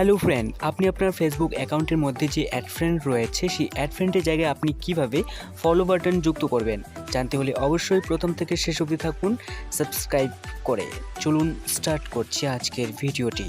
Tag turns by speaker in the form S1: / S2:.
S1: Hello friend আপনি আপনার Facebook অ্যাকাউন্টের মধ্যে যে অ্যাড ফ্রেন্ড রয়েছে, সেই অ্যাড ফ্রেন্ডের জায়গায় আপনি কীভাবে ফলো বাটন যুক্ত করবেন? জানতে হলে অবশ্যই প্রথম থেকে শেষ অবধি থাকুন সাবস্ক্রাইব করে। চলুন স্টার্ট করছি আজকের ভিডিওটি